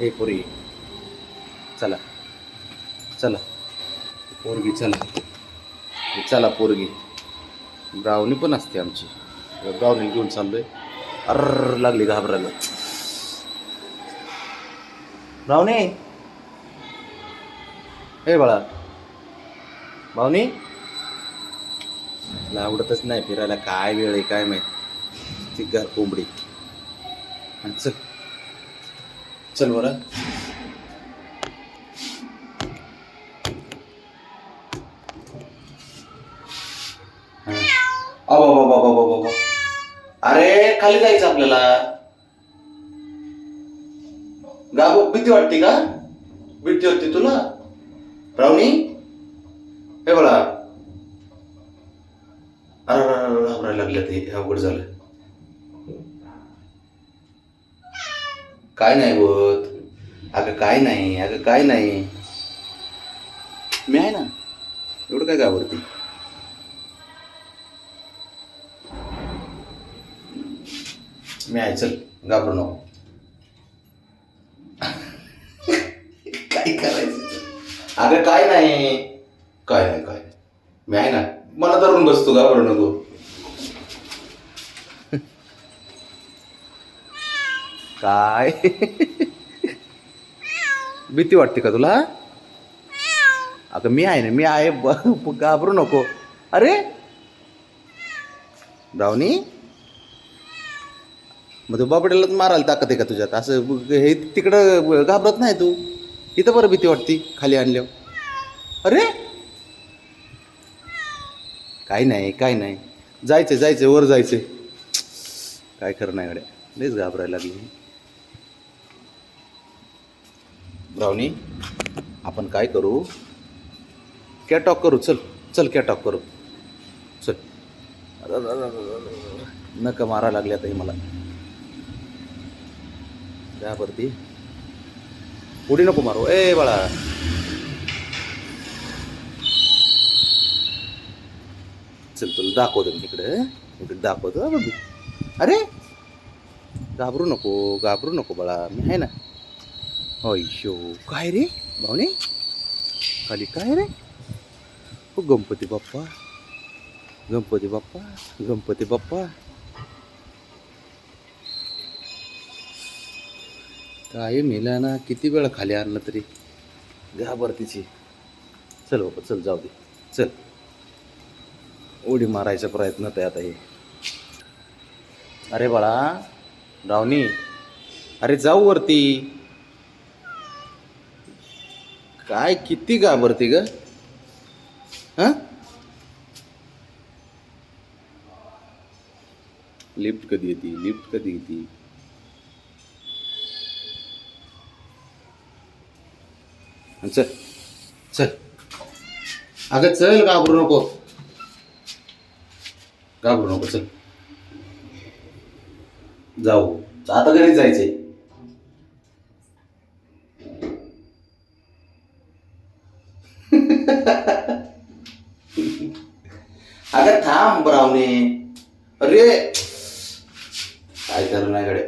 हे पोरी. चला. चला. पोरगी चला. चला पोरगी. ब्रावणी पण असते आमची. ब्रावणी घेऊन चाललोय. अर लागली घाबरायला. ब्रावणी. हे बाळा. भावनी मला आवडतच नाही फिरायला. काय वेळ आहे काय माहीत. ती घर कोंबडी. चल. चल बरं. अबा, बाबा, बाबा, बाबा. अरे खाली जायचं आपल्याला. गाबो भीती वाटते का? भीती वाटते तुला? रावणी? हे बघा. अरे लागलं ते अवघड झालं. काय नाही होत. अगं काय नाही अगं काय नाही. मी आहे ना एवढं काय घाबरते? मी आहे चल घाबरू नको. काय करायचं? अगं काय नाही. काय नाही काय मी आहे ना मला धरून बसतो घाबरू नको. काय? भीती वाटते का तुला? अगं मी आहे ना मी आहे घाबरू नको. अरे! रावणी मग तू बाबड्याला मारायला ताकद आहे का तुझ्यात? असं हे तिकडं घाबरत नाही तू? इथं बरं भीती वाटती खाली आणल्यावर. अरे! काय नाही काय नाही. जायचं जायचं वर जायचं काय खरं नाही गड्या. लईच घाबरायला लागली. ब्रावनी आपण काय करू? कॅटॉक करू. चल चल कॅटॉक करू. चल. नका मारा लागल्या आता मला. त्यावरती उडी नको मारू. ए बाळा. चल तुला दाखवतो मी इकडे इकडे दाखवतो. अरे घाबरू नको घाबरू नको बाळा. मी आहे ना होय काय रे भावने? खाली काय रे? हो गणपती बाप्पा गणपती बाप्पा गणपती बाप्पा. काय मेला ना किती वेळा खाली आणलं तरी? घाबरतीची. चल बाबा चल जाऊ दे. चल. उडी मारायचा प्रयत्न तर आता हे. अरे बाळा रावणी अरे जाऊ वरती. काय किती घाबरते ग? हा? लिफ्ट कधी येते? लिफ्ट कधी येते? चल चल. अगं चल घाबरू नको. घाबरू नको चल. जाऊ. आता घरी जायचंय. अगं थांब ब्रावणे अरे काय झालं नाही कडे